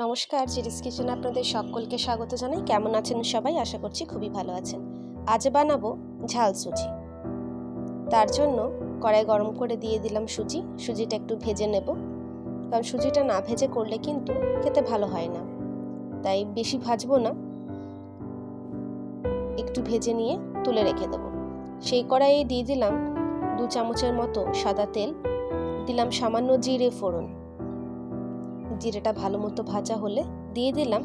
নমস্কার, জিরিস কিচেন আপনাদের সকলকে স্বাগত জানাই। কেমন আছেন সবাই? আশা করছি খুবই ভালো আছেন। আজ বানাবো ঝাল সুজি। তার জন্য কড়াই গরম করে দিয়ে দিলাম সুজি। সুজিটা একটু ভেজে নেব। কারণ সুজিটা না ভেজে করলে কিন্তু খেতে ভালো হয় না। তাই বেশি ভাজবো না। একটু ভেজে নিয়ে তুলে রেখে দেবো। সেই কড়াইয়ে দিয়ে দিলাম দু চামচের মতো সাদা তেল। দিলাম সামান্য জিরে ফোড়ন। জিরেটা ভালো মতো ভাজা হলে দিয়ে দিলাম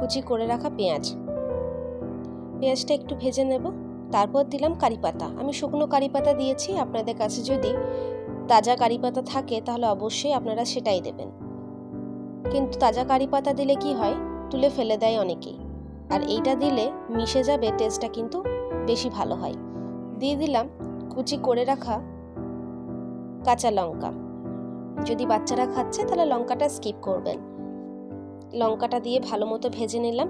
কুচি করে রাখা পেঁয়াজ। পেঁয়াজটা একটু ভেজে নেব, তারপর দিলাম কারি পাতা। আমি শুকনো কারি পাতা দিয়েছি, আপনাদের কাছে যদি তাজা কারি পাতা থাকে তাহলে অবশ্যই আপনারা সেটাই দেবেন। কিন্তু তাজা কারি পাতা দিলে কি হয়? তুলে ফেলে দেয় অনেকেই। আর এইটা দিলে মিশে যাবে, টেস্টটা কিন্তু বেশি ভালো হয়। দিয়ে দিলাম কুচি করে রাখা কাঁচা লঙ্কা। যদি বাচ্চারা খাচ্ছে, তাহলে লঙ্কাটা স্কিপ করবেন। লঙ্কাটা দিয়ে ভালো মতো ভেজে নিলাম।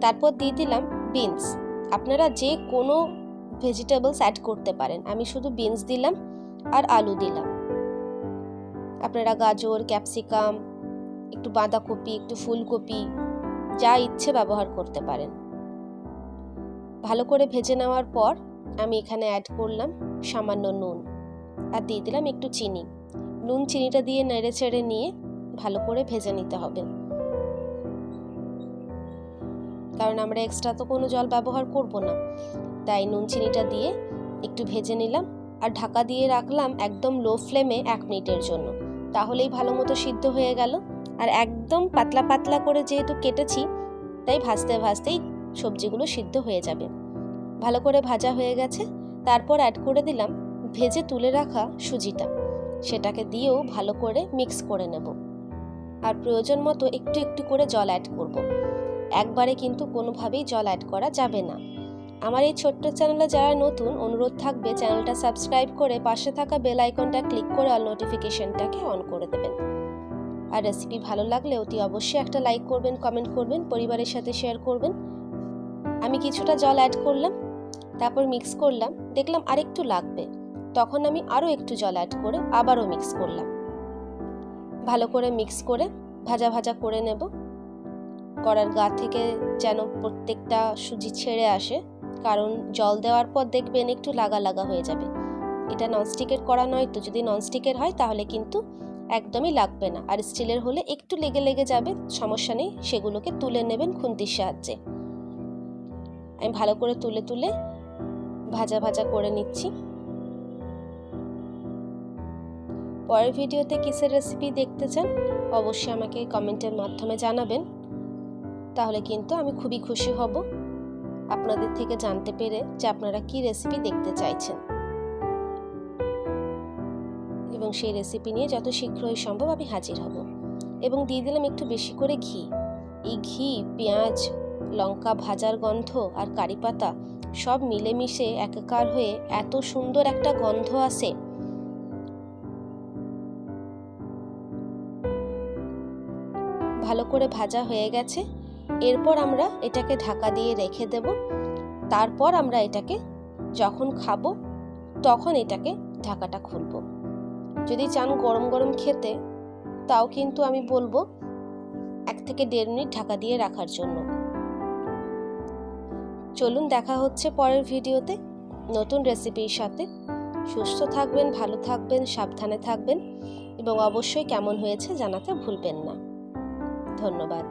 তারপর দিয়ে দিলাম বিনস আপনারা যে কোনো ভেজিটেবলস অ্যাড করতে পারেন। আমি শুধু বিনস দিলাম আর আলু দিলাম। আপনারা গাজর ক্যাপসিকাম একটু বাঁধাকপি, একটু ফুলকপি, যা ইচ্ছে ব্যবহার করতে পারেন। ভালো করে ভেজে নেওয়ার পর আমি এখানে অ্যাড করলাম সামান্য নুন। আর দিয়ে দিলাম একটু চিনি। নুন, চিনিটা দিয়ে নেড়ে চেড়ে নিয়ে ভালো করে ভেজে নিতে হবে। কারণ আমরা এক্সট্রা তো কোনো জল ব্যবহার করব না। তাই নুন, চিনিটা দিয়ে একটু ভেজে নিলাম আর ঢাকা দিয়ে রাখলাম একদম লো ফ্লেমে এক মিনিটের জন্য। তাহলেই ভালো মতো সিদ্ধ হয়ে গেল। আর একদম পাতলা পাতলা করে যেহেতু কেটেছি, তাই ভাজতে ভাজতেই সবজিগুলো সিদ্ধ হয়ে যাবে। ভালো করে ভাজা হয়ে গেছে। তারপর অ্যাড করে দিলাম ভেজে তুলে রাখা সুজিটা। সেটাকে দিয়েও ভালো করে মিক্স করে নেব। আর প্রয়োজন মতো একটু একটু করে জল অ্যাড করব। একবারে কিন্তু কোনোভাবেই জল অ্যাড করা যাবে না। আমার এই ছোট্ট চ্যানেলে যারা নতুন, অনুরোধ থাকবে চ্যানেলটা সাবস্ক্রাইব করে পাশে থাকা বেল আইকনটা ক্লিক করে অল নোটিফিকেশনটাকে অন করে দেবেন। আর রেসিপি ভালো লাগলে অতি অবশ্যই একটা লাইক করবেন কমেন্ট করবেন, পরিবারের সাথে শেয়ার করবেন। আমি কিছুটা জল অ্যাড করলাম, তারপর মিক্স করলাম, দেখলাম আরেকটু লাগবে। তখন আমি আরও একটু জল অ্যাড করে আবারও মিক্স করলাম। ভালো করে মিক্স করে ভাজা ভাজা করে নেব। কড়ার গা থেকে যেন প্রত্যেকটা সুজি ছেড়ে আসে, কারণ জল দেওয়ার পর দেখবেন একটু লাগা লাগা হয়ে যাবে। এটা ননস্টিকের করা নয় তো, যদি ননস্টিকের হয় তাহলে কিন্তু একদমই লাগবে না। আর স্টিলের হলে একটু লেগে লেগে যাবে, সমস্যা নেই, সেগুলোকে তুলে নেবেন খুন্তির সাহায্যে। আমি ভালো করে তুলে তুলে ভাজা ভাজা করে নিচ্ছি। পরের ভিডিওতে কিসের রেসিপি দেখতে চান, অবশ্যই আমাকে কমেন্টের মাধ্যমে জানাবেন। তাহলে কিন্তু আমি খুবই খুশি হব। আপনাদের থেকে জানতে পেরে যে আপনারা কি রেসিপি দেখতে চাইছেন। এবং সেই রেসিপি নিয়ে যত শীঘ্রই সম্ভব আমি হাজির হব। এবং দিয়ে দিলাম একটু বেশি করে ঘি। এই ঘি, পেঁয়াজ, লঙ্কা ভাজার গন্ধ আর কারি পাতা সব মিলেমিশে একাকার হয়ে এত সুন্দর একটা গন্ধ আসে। ভালো করে ভাজা হয়ে গেছে। এরপর আমরা এটাকে ঢাকা দিয়ে রেখে দেব। তারপর আমরা এটাকে যখন খাব, তখন এটাকে ঢাকাটা খুলব। যদি চান গরম গরম খেতে, তাও কিন্তু আমি বলব এক থেকে দেড় মিনিট ঢাকা দিয়ে রাখার জন্য। চলুন দেখা হচ্ছে পরের ভিডিওতে নতুন রেসিপির সাথে। সুস্থ থাকবেন, ভালো থাকবেন, সাবধানে থাকবেন এবং অবশ্যই কেমন হয়েছে জানাতে ভুলবেন না। ধন্যবাদ।